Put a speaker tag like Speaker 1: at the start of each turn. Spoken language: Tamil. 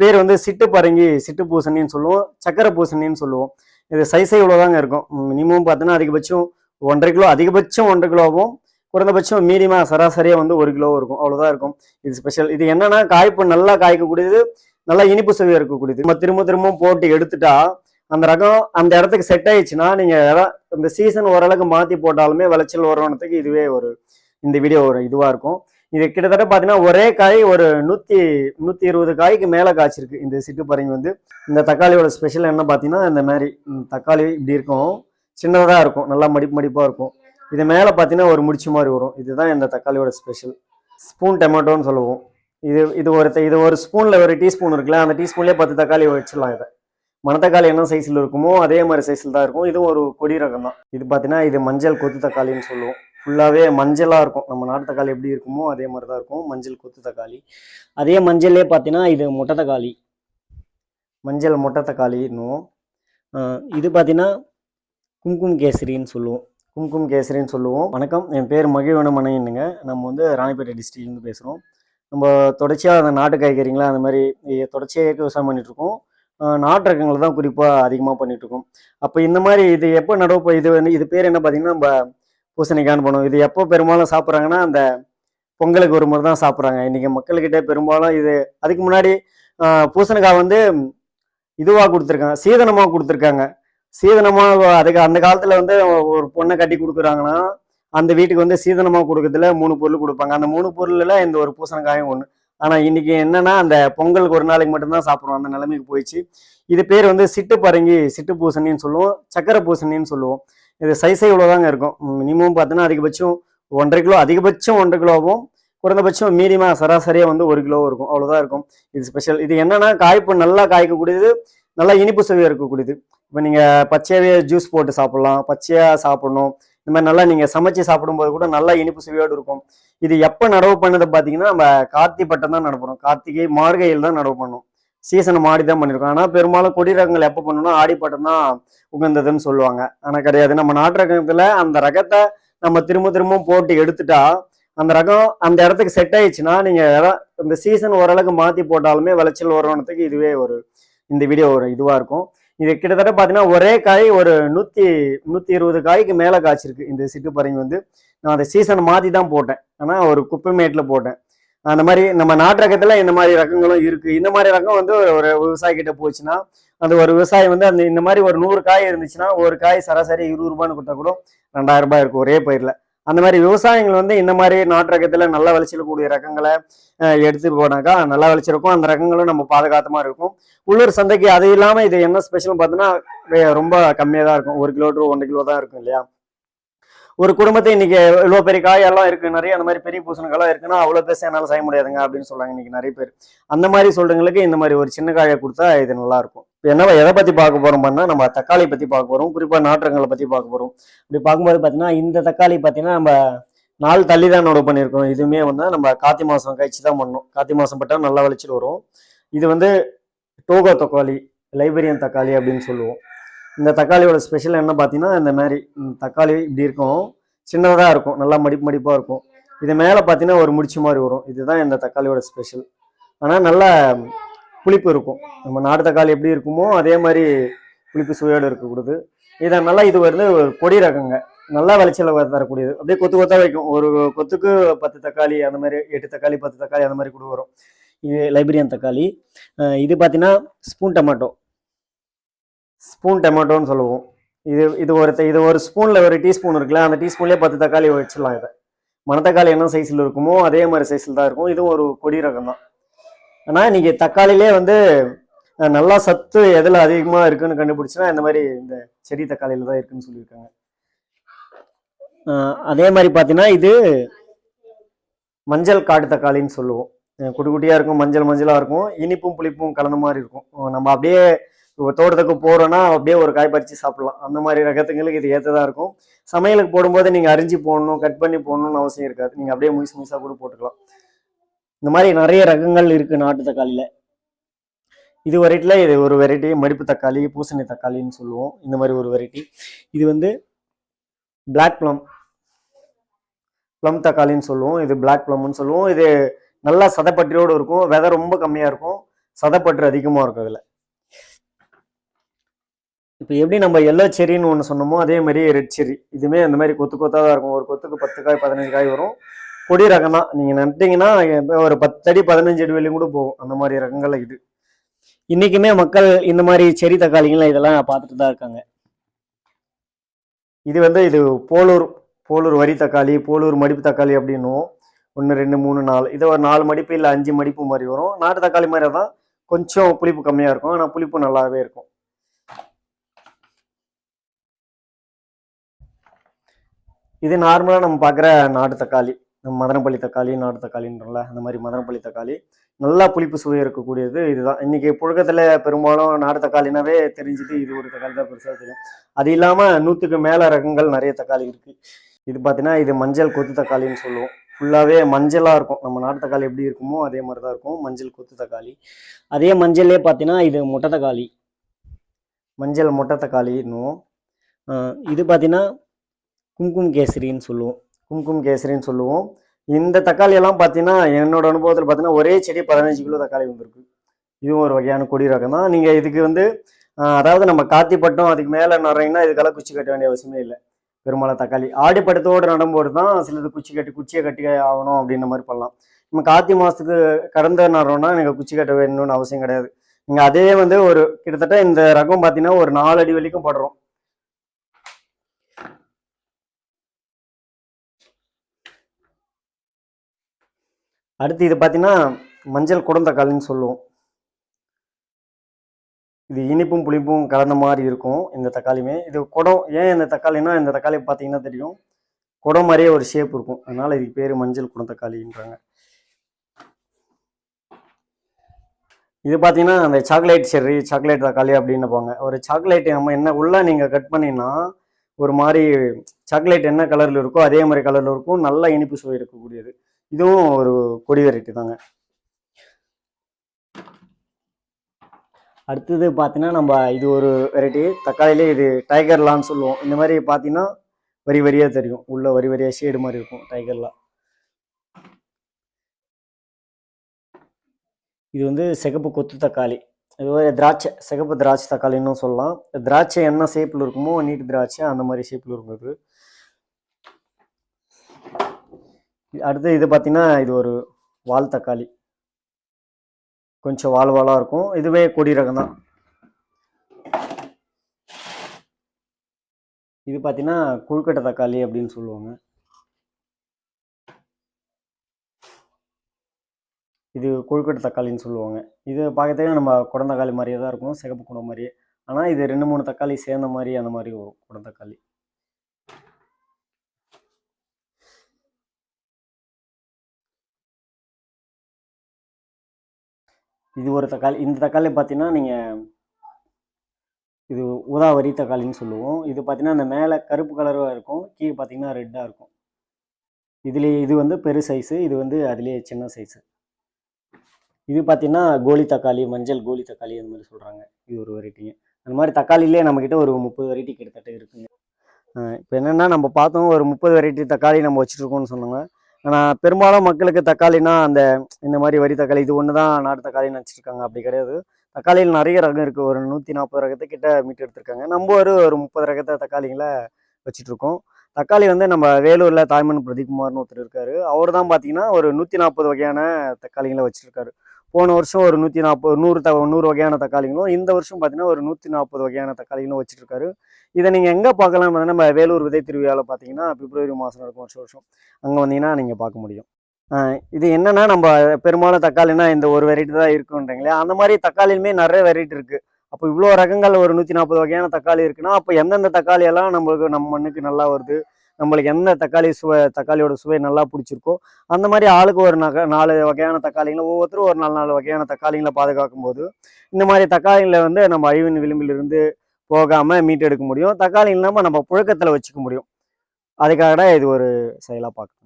Speaker 1: பேர் வந்து சிட்டு பரங்கி சிட்டு பூசணின்னு சொல்லுவோம் சக்கரை பூசணின்னு சொல்லுவோம். இது சைஸே இவ்வளோதாங்க இருக்கும். மினிமம் பார்த்தீங்கன்னா அதிகபட்சம் ஒன்றரை கிலோ அதிகபட்சம் ஒன்றரை கிலோவும் குறைந்தபட்சம் மீடியமாக சராசரியாக வந்து ஒரு கிலோ இருக்கும். அவ்வளோதான் இருக்கும். இது ஸ்பெஷல் இது என்னன்னா காய்ப்பு நல்லா காய்க்கக்கூடியது நல்லா இனிப்பு சுவையாக இருக்கக்கூடியது. நம்ம திரும்ப திரும்ப போட்டு எடுத்துட்டா அந்த ரகம் அந்த இடத்துக்கு செட் ஆயிடுச்சுன்னா நீங்கள் இந்த சீசன் ஓரளவுக்கு மாற்றி போட்டாலுமே விளைச்சல் வரணுன்றதுக்கு இதுவே ஒரு இந்த வீடியோ ஒரு இதுவாக இருக்கும். இது கிட்டத்தட்ட பார்த்தீங்கன்னா ஒரே காய் ஒரு நூற்றி நூற்றி இருபது காய்க்கு மேலே காய்ச்சிருக்கு இந்த சிட்டு பரங்கி வந்து. இந்த தக்காளியோட ஸ்பெஷல் என்ன பார்த்தீங்கன்னா இந்த மாதிரி தக்காளி இப்படி இருக்கும். சின்னதாக இருக்கும் நல்லா மடிப்பு மடிப்பாக இருக்கும். இது மேலே பார்த்தீங்கன்னா ஒரு முடிச்சு மாதிரி வரும். இதுதான் இந்த தக்காளியோட ஸ்பெஷல் ஸ்பூன் டொமேட்டோன்னு சொல்லுவோம். இது இது ஒரு இது ஒரு ஸ்பூனில் ஒரு டீஸ்பூன் இருக்குல்ல அந்த டீஸ்பூன்லேயே பத்து தக்காளி வச்சிடலாம் இதை. மணத்தக்காளி என்ன சைஸில் இருக்குமோ அதே மாதிரி சைஸில் தான் இருக்கும். இதுவும் ஒரு கொடி ரகம் தான். இது பார்த்தீங்கன்னா இது மஞ்சள் கொத்து தக்காளின்னு சொல்லுவோம். ஃபுல்லாகவே மஞ்சளாக இருக்கும். நம்ம நாட்டு தக்காளி எப்படி இருக்குமோ அதே மாதிரி தான் இருக்கும். மஞ்சள் கொத்து தக்காளி. அதே மஞ்சள்லேயே பார்த்தீங்கன்னா இது மொட்டை தக்காளி. மஞ்சள் மொட்டை தக்காளின்னும் இது பார்த்தீங்கன்னா கும்கும் கேசரின்னு சொல்லுவோம். கும்கும் கேசரின்னு சொல்லுவோம். வணக்கம். என் பேர் மகிழ்வன மனையனுங்க நம்ம வந்து ராணிப்பேட்டை டிஸ்ட்ரிக்ட்லேருந்து பேசுகிறோம் நம்ம தொடர்ச்சியாக அந்த நாட்டு காய்கறிங்களா அந்த மாதிரி தொடர்ச்சியாக விவசாயம் பண்ணிகிட்ருக்கோம் நாட்டு ரகங்களை தான் குறிப்பாக அதிகமாக பண்ணிகிட்ருக்கோம் அப்போ இந்த மாதிரி இது எப்போ நடவு இது வந்து இது பேர் என்ன பார்த்தீங்கன்னா நம்ம பூசணிக்கான்னு பண்ணுவோம் இது எப்போ பெரும்பாலும் சாப்பிட்றாங்கன்னா அந்த பொங்கலுக்கு ஒரு முறை தான் சாப்பிட்றாங்க. இன்றைக்கி மக்கள்கிட்ட பெரும்பாலும் இது அதுக்கு முன்னாடி பூசணிக்காய் வந்து இதுவாக கொடுத்துருக்காங்க. சீதனமாக கொடுத்துருக்காங்க. சீதனமாக அதுக்கு அந்த காலத்தில் வந்து ஒரு பொண்ணை கட்டி கொடுக்குறாங்கன்னா அந்த வீட்டுக்கு வந்து சீதனமாக கொடுக்கறதுல மூணு பொருள் கொடுப்பாங்க. அந்த மூணு பொருளில் இந்த ஒரு பூசணிக்காயும் ஒன்று ஆனால் இன்றைக்கி என்னென்னா அந்த பொங்கலுக்கு ஒரு நாளைக்கு மட்டும்தான் சாப்பிடுவோம் அந்த நிலைமைக்கு போயிடுச்சு. இது பேர் வந்து சிட்டு பரங்கி சிட்டு பூசணின்னு சொல்லுவோம். சக்கரை பூசணின்னு சொல்லுவோம். இது சைஸே இவ்வளோதாங்க இருக்கும். மினிமம் பார்த்தீங்கன்னா அதிகபட்சம் ஒன்றரை கிலோ அதிகபட்சம் ஒன்றரை கிலோவும் குறைந்தபட்சம் மீடியமாக சராசரியாக வந்து ஒரு கிலோ இருக்கும். அவ்வளோதான் இருக்கும். இது ஸ்பெஷல் இது என்னென்னா காய்ப்பு நல்லா காய்க்கக்கூடியது நல்லா இனிப்பு சுவையாக இருக்கக்கூடியது. இப்போ நீங்கள் பச்சையாகவே ஜூஸ் போட்டு சாப்பிட்லாம் பச்சையாக சாப்பிடணும். இந்த மாதிரி நல்லா நீங்கள் சமைச்சு சாப்பிடும்போது கூட நல்லா இனிப்பு சுவையோடு இருக்கும். இது எப்போ நடவு பண்ணதை பார்த்தீங்கன்னா நம்ம கார்த்தி பட்டம் தான் நடப்படும் கார்த்திகை மார்கையில் தான் நடவு பண்ணோம் சீசனை மாடி தான் பண்ணியிருக்கோம் ஆனால் பெரும்பாலும் கொடி ரகங்கள் எப்போ பண்ணணும்னா ஆடி தான் உகந்ததுன்னு சொல்லுவாங்க. ஆனால் கிடையாது. நம்ம நாட்டு ரகத்தில் அந்த ரகத்தை நம்ம திரும்ப திரும்ப போட்டு எடுத்துட்டா அந்த ரகம் அந்த இடத்துக்கு செட் ஆயிடுச்சுன்னா நீங்கள் இந்த சீசன் ஓரளவுக்கு மாற்றி போட்டாலுமே விளைச்சல் வரணுன்றதுக்கு இதுவே ஒரு இந்த வீடியோ ஒரு இதுவாக இருக்கும். இது கிட்டத்தட்ட பார்த்தீங்கன்னா ஒரே காய் ஒரு நூற்றி நூற்றி இருபது காய்க்கு மேலே காய்ச்சிருக்கு. இந்த சிட்டுப்பறங்கி வந்து. நான் அந்த சீசன் மாற்றி தான் போட்டேன். ஆனால் ஒரு குப்பை மேட்டில் போட்டேன். அந்த மாதிரி நம்ம நாட்டு ரகத்தில் இந்த மாதிரி ரகங்களும் இருக்குது இந்த மாதிரி ரகம் வந்து ஒரு ஒரு விவசாயி கிட்ட போச்சுன்னா அந்த ஒரு விவசாயி வந்து அந்த இந்த மாதிரி ஒரு நூறு காய் இருந்துச்சுன்னா ஒரு காய் சராசரி இருபது ரூபான்னு கொடுத்தா கூட ரெண்டாயிரம் ரூபாய் இருக்கும் ஒரே பயிரில். அந்த மாதிரி விவசாயிகள் வந்து இந்த மாதிரி நாட்டு ரகத்தில் நல்ல விளைச்சல் கூடிய ரகங்களை அஹ், எடுத்து போனாக்கா நல்லா விளைச்சிருக்கும் அந்த ரகங்களும் நம்ம பாதுகாத்தமா இருக்கும். உள்ளூர் சந்தைக்கு அது இல்லாமல் இது என்ன ஸ்பெஷல் பார்த்தோன்னா ரொம்ப கம்மியாக தான் இருக்கும். ஒரு கிலோ டு ஒன்றரை கிலோ தான் இருக்கும் இல்லையா? ஒரு குடும்பத்தை இன்னைக்கு இவ்வளோ பெரிய காயெல்லாம் இருக்கு நிறைய அந்த மாதிரி பெரிய பூசணிக்காலாம் இருக்குன்னா அவ்வளோ பேச என்னால் செய்ய முடியாதுங்க அப்படின்னு சொல்றாங்க இன்னைக்கு நிறைய பேர். அந்த மாதிரி சொல்றவங்களுக்கு இந்த மாதிரி ஒரு சின்ன காயை கொடுத்தா இது நல்லா இருக்கும். இப்போ என்ன எதை பற்றி பார்க்க போகிறோம் பண்ணா நம்ம தக்காளி பற்றி பார்க்க போகிறோம் குறிப்பாக நாற்றங்களை பற்றி பார்க்க போகிறோம் இப்படி பார்க்கும்போது பார்த்தீங்கன்னா இந்த தக்காளி பார்த்தீங்கன்னா நம்ம நாள் தள்ளி தான் நோடு பண்ணியிருக்கோம். இதுவுமே வந்து நம்ம காத்தி மாதம் கழிச்சு தான் பண்ணோம் கார்த்தி மாதம் பட்டால் நல்லா விளைச்சல் வரும். இது வந்து டோகோ தக்காளி லைப்ரரியன் தக்காளி அப்படின்னு சொல்லுவோம். இந்த தக்காளியோட ஸ்பெஷல் என்ன பார்த்தீங்கன்னா இந்த மாதிரி தக்காளி இப்படி இருக்கும். சின்னதாக இருக்கும். நல்லா மடிப்பு மடிப்பாக இருக்கும். இது மேலே பார்த்தீங்கன்னா ஒரு முடிச்சு மாதிரி வரும். இதுதான் இந்த தக்காளியோட ஸ்பெஷல் ஆனால் நல்லா புளிப்பு இருக்கும். நம்ம நாட்டு தக்காளி எப்படி இருக்குமோ அதே மாதிரி புளிப்பு சுவையோடு இருக்கக்கூடாது இதை நல்லா இது வந்து ஒரு கொடி ரகங்க. நல்லா விளைச்சல தரக்கூடியது அப்படியே கொத்து கொத்தா வைக்கும். ஒரு கொத்துக்கு பத்து தக்காளி அந்த மாதிரி எட்டு தக்காளி பத்து தக்காளி அந்த மாதிரி கூட வரும். இது லைப்ரரியன் தக்காளி. இது பார்த்தீங்கன்னா ஸ்பூன் டொமேட்டோ ஸ்பூன் டொமேட்டோன்னு சொல்லுவோம். இது இது ஒரு த- இது ஒரு ஸ்பூனில் ஒரு டீஸ்பூன் இருக்குல்ல அந்த டீஸ்பூன்லேயே பத்து தக்காளி வச்சிடலாம் இதை. மணத்தக்காளி என்ன சைஸில் இருக்குமோ அதே மாதிரி சைஸில் தான் இருக்கும். இதுவும் ஒரு கொடி ரகம் தான். ஆனால் இன்றைக்கி தக்காளிலே வந்து நல்லா சத்து எதில் அதிகமாக இருக்குன்னு கண்டுபிடிச்சினா இந்த மாதிரி இந்த செடி தக்காளியில் தான் இருக்குன்னு சொல்லியிருக்காங்க. அதே மாதிரி பார்த்தீங்கன்னா இது மஞ்சள் காடு தக்காளின்னு சொல்லுவோம். குட்டி குட்டியாக இருக்கும் மஞ்சள் மஞ்சளாக இருக்கும். இனிப்பும் புளிப்பும் கலந்த மாதிரி இருக்கும். நம்ம அப்படியே இப்போ தோட்டத்துக்கு போகிறோன்னா அப்படியே ஒரு காய் பறித்து சாப்பிட்லாம். அந்த மாதிரி ரகத்துங்களுக்கு இது ஏற்றதாக இருக்கும். சமையலுக்கு போடும்போது நீங்கள் அரிஞ்சு போடணும் கட் பண்ணி போடணும்னு அவசியம் இருக்காது. நீங்கள் அப்படியே முயசு முயசாக கூட போட்டுக்கலாம். இந்த மாதிரி நிறைய ரகங்கள் இருக்குது நாட்டு தக்காளியில். இது வெரைட்டியில் இது ஒரு வெரைட்டி மடிப்பு தக்காளி பூசணி தக்காளின்னு சொல்லுவோம். இந்த மாதிரி ஒரு வெரைட்டி இது வந்து பிளாக் ப்ளம் ப்ளம் தக்காளின்னு சொல்லுவோம். இது பிளாக் ப்ளம்னு சொல்லுவோம். இது நல்லா சதைப்பட்டியோடு இருக்கும். விதை ரொம்ப கம்மியாக இருக்கும். சதப்பற்று அதிகமாக இருக்கும் அதில். இப்போ எப்படி நம்ம எல்லோ செரின்னு ஒன்று சொன்னோமோ அதே மாதிரி ரெட் செரி. இதுவுமே அந்த மாதிரி கொத்து கொத்தாக தான் இருக்கும். ஒரு கொத்துக்கு பத்து காய் பதினஞ்சு காய் வரும். கொடி ரகம் தான் நீங்கள் நட்டிங்கன்னா ஒரு பத்து அடி பதினஞ்சு அடி வெளியும் கூட போகும். அந்த மாதிரி ரகங்கள் இது. இன்றைக்குமே மக்கள் இந்த மாதிரி செரி தக்காளிகள் இதெல்லாம் பார்த்துட்டு தான் இருக்காங்க. இது வந்து இது போலூர் போலூர் வரி தக்காளி போலூர் மடிப்பு தக்காளி அப்படின்னும் ஒன்று ரெண்டு மூணு நாலு. இது ஒரு நாலு மடிப்பு இல்லை அஞ்சு மடிப்பு மாதிரி வரும். நாட்டு தக்காளி மாதிரி தான் கொஞ்சம் புளிப்பு கம்மியாக இருக்கும். ஆனால் புளிப்பு நல்லாவே இருக்கும். இது நார்மலாக நம்ம பார்க்குற நாட்டு தக்காளி நம்ம மதனப்பள்ளி தக்காளி நாட்டு தக்காளின்றோம்ல அந்த மாதிரி மதனப்பள்ளி தக்காளி. நல்லா புளிப்பு சுவை இருக்கக்கூடியது இதுதான். இன்றைக்கி புழக்கத்தில் பெரும்பாலும் நாட்டு தக்காளினாவே தெரிஞ்சுது இது ஒரு தக்காளி தான் பெருசாக தெரியும். அது இல்லாமல் நூற்றுக்கு மேலே ரகங்கள் நிறைய தக்காளி இருக்குது இது பார்த்தீங்கன்னா இது மஞ்சள் கொத்து தக்காளின்னு சொல்லுவோம். ஃபுல்லாகவே மஞ்சளாக இருக்கும். நம்ம நாட்டு தக்காளி எப்படி இருக்குமோ அதே மாதிரி தான் இருக்கும். மஞ்சள் கொத்து தக்காளி. அதே மஞ்சள்லே பார்த்தீங்கன்னா இது முட்டை தக்காளி. மஞ்சள் முட்டை தக்காளின்னும் இது பார்த்தீங்கன்னா கும்கும் கேசரின்னு சொல்லுவோம். கும்கும் கேசரின்னு சொல்லுவோம். இந்த தக்காளி எல்லாம் பார்த்தீங்கன்னா என்னோட அனுபவத்தில் பார்த்தீங்கன்னா ஒரே செடி பதினஞ்சு கிலோ தக்காளி வந்திருக்கு. இதுவும் ஒரு வகையான கொடி ரகம் தான். நீங்கள் இதுக்கு வந்து அதாவது நம்ம காத்தி பட்டம் அதுக்கு மேலே நடுறீங்கன்னா இதுக்கெல்லாம் குச்சி கட்ட வேண்டிய அவசியமே இல்லை. பெரும்பாலும் தக்காளி. ஆடிப்பட்டத்தோடு நடும்போது தான் சிலது குச்சி கட்டி குச்சியை கட்டி ஆகணும் அப்படின்ற மாதிரி பண்ணலாம். நம்ம கார்த்திகை மாதத்துக்கு கடந்த நடுறோம்னா நீங்கள் குச்சி கட்ட வேணும்னு அவசியம் கிடையாது. நீங்கள் அதே வந்து ஒரு கிட்டத்தட்ட இந்த ரகம் பார்த்தீங்கன்னா ஒரு நாலு அடி வரைக்கும் படுறோம். அடுத்து இது பார்த்தீங்கன்னா மஞ்சள் குடந்தக்காளின்னு சொல்லுவோம். இது இனிப்பும் புளிப்பும் கலந்த மாதிரி இருக்கும் இந்த தக்காளியுமே. இது குடம் ஏன் இந்த தக்காளினா இந்த தக்காளி பார்த்தீங்கன்னா தெரியும். குடம் மாதிரியே ஒரு ஷேப் இருக்கும். அதனால இதுக்கு பேர் மஞ்சள் குடம் தக்காளின்றாங்க. இது பார்த்தீங்கன்னா அந்த சாக்லேட் செர்ரி சாக்லேட் தக்காளி அப்படின்னு போங்க. ஒரு சாக்லேட் நம்ம என்ன உள்ளே நீங்கள் கட் பண்ணினா ஒரு மாதிரி சாக்லேட் என்ன கலரில் இருக்கோ அதே மாதிரி கலரில் இருக்கும். நல்ல இனிப்பு சுவை இருக்கக்கூடியது. இதுவும் ஒரு கொடி வெரைட்டி தாங்க. அடுத்தது பார்த்தீங்கன்னா நம்ம இது ஒரு வெரைட்டி. தக்காளியிலே இது டைகர்லான்னு சொல்லுவோம். இந்த மாதிரி பார்த்தீங்கன்னா வரி வரியாக தெரியும். உள்ள வரி வரியாக ஷேடு மாதிரி இருக்கும் டைகர்லா இது வந்து சிகப்பு கொத்து தக்காளி. இது ஒரு திராட்சை சிகப்பு திராட்சை தக்காளின்னு சொல்லலாம். திராட்சை என்ன ஷேப்பில் இருக்குமோ நீட்டு திராட்சை அந்த மாதிரி ஷேப்பில் இருக்கும் இது அடுத்து இது பார்த்திங்கன்னா இது ஒரு வால் தக்காளி. கொஞ்சம் வால் வாலாக இருக்கும். இதுவே கொடி ரகம் தான். இது பார்த்தீங்கன்னா குழுக்கட்டை தக்காளி அப்படின்னு சொல்லுவாங்க. இது கொழுக்கட்டை தக்காளின்னு சொல்லுவாங்க. இது பார்க்கறதுக்கு நம்ம குடந்தக்காளி மாதிரியே தான் இருக்கும். சிகப்பு குடம் மாதிரியே. ஆனால் இது ரெண்டு மூணு தக்காளி சேர்ந்த மாதிரி அந்த மாதிரி வரும் குடந்தக்காளி. இது ஒரு தக்காளி இந்த தக்காளி பார்த்தீங்கன்னா நீங்கள் இது உதாவரி தக்காளின்னு சொல்லுவோம். இது பார்த்தீங்கன்னா அந்த மேலே கருப்பு கலராக இருக்கும் கீழே பார்த்தீங்கன்னா ரெட்டாக இருக்கும். இதுலேயே இது வந்து பெரு சைஸு இது வந்து அதுலேயே சின்ன சைஸு இது பார்த்தீங்கன்னா கோலி தக்காளி மஞ்சள் கோலி தக்காளி அந்த மாதிரி சொல்கிறாங்க இது ஒரு வெரைட்டிங்க அந்த மாதிரி தக்காளிலே நம்மக்கிட்ட ஒரு முப்பது வெரைட்டி கிட்டத்தட்ட இருக்குங்க. இப்போ என்னென்னா நம்ம பார்த்தோம் ஒரு முப்பது வெரைட்டி தக்காளி நம்ம வச்சுட்ருக்கோம்னு சொன்னாங்க. ஆனால் பெரும்பாலும் மக்களுக்கு தக்காளினா அந்த இந்த மாதிரி வரி தக்காளி இது ஒன்று தான் நாட்டு தக்காளின்னு நினச்சிருக்காங்க. அப்படி கிடையாது. தக்காளியில் நிறைய ரகம் இருக்குது ஒரு நூற்றி நாற்பது ரகத்துக்கிட்ட மீட்டு எடுத்திருக்காங்க. நம்ம ஒரு ஒரு முப்பது ரகத்தை தக்காளிங்களை வச்சுட்ருக்கோம் தக்காளி வந்து நம்ம வேலூரில் தாய்மன் பிரதீப்குமார்னு ஒருத்தர் இருக்கார். அவர் தான் பார்த்தீங்கன்னா ஒரு நூற்றி நாற்பது வகையான தக்காளிகளை வச்சுருக்காரு. போன வருஷம் ஒரு நூற்றி நாற்பது நூறு த நூறு வகையான தக்காளிகளும் இந்த வருஷம் பார்த்தீங்கன்னா ஒரு நூற்றி நாற்பது வகையான தக்காளிகளும் வச்சுருக்காரு இதை நீங்கள் எங்கே பார்க்கலாம்? நம்ம வேலூர் விதை திருவிழாவில் பார்த்தீங்கன்னா பிப்ரவரி மாதம் நடக்கும் வருஷம் வருஷம். அங்கே வந்தீங்கன்னா நீங்கள் பார்க்க முடியும். இது என்னென்னா நம்ம பெரும்பாலும் தக்காளினா இந்த ஒரு வெரைட்டி தான் இருக்குன்றீங்களே அந்த மாதிரி தக்காளிலுமே நிறைய வெரைட்டி இருக்குது அப்போ இவ்வளோ ரகங்கள் ஒரு நூற்றி நாற்பது வகையான தக்காளி இருக்குன்னா அப்போ எந்தெந்த தக்காளி எல்லாம் நம்மளுக்கு நம்ம மண்ணுக்கு நல்லா வருது நம்மளுக்கு எந்த தக்காளி சுவை தக்காளியோட சுவை நல்லா பிடிச்சிருக்கோ அந்த மாதிரி ஆளுக்கு ஒரு நக நாலு வகையான தக்காளிங்களை ஒவ்வொருத்தரும் ஒரு நாலு நாலு வகையான தக்காளிகளை பாதுகாக்கும் போது இந்த மாதிரி தக்காளிகளை வந்து நம்ம அழிவின் விளிம்பிலிருந்து போகாமல் மீட்டெடுக்க முடியும். தக்காளி இல்லாமல் நம்ம புழக்கத்தில் வச்சுக்க முடியும். அதுக்காக தான் இது ஒரு செயலாக பார்க்கணும்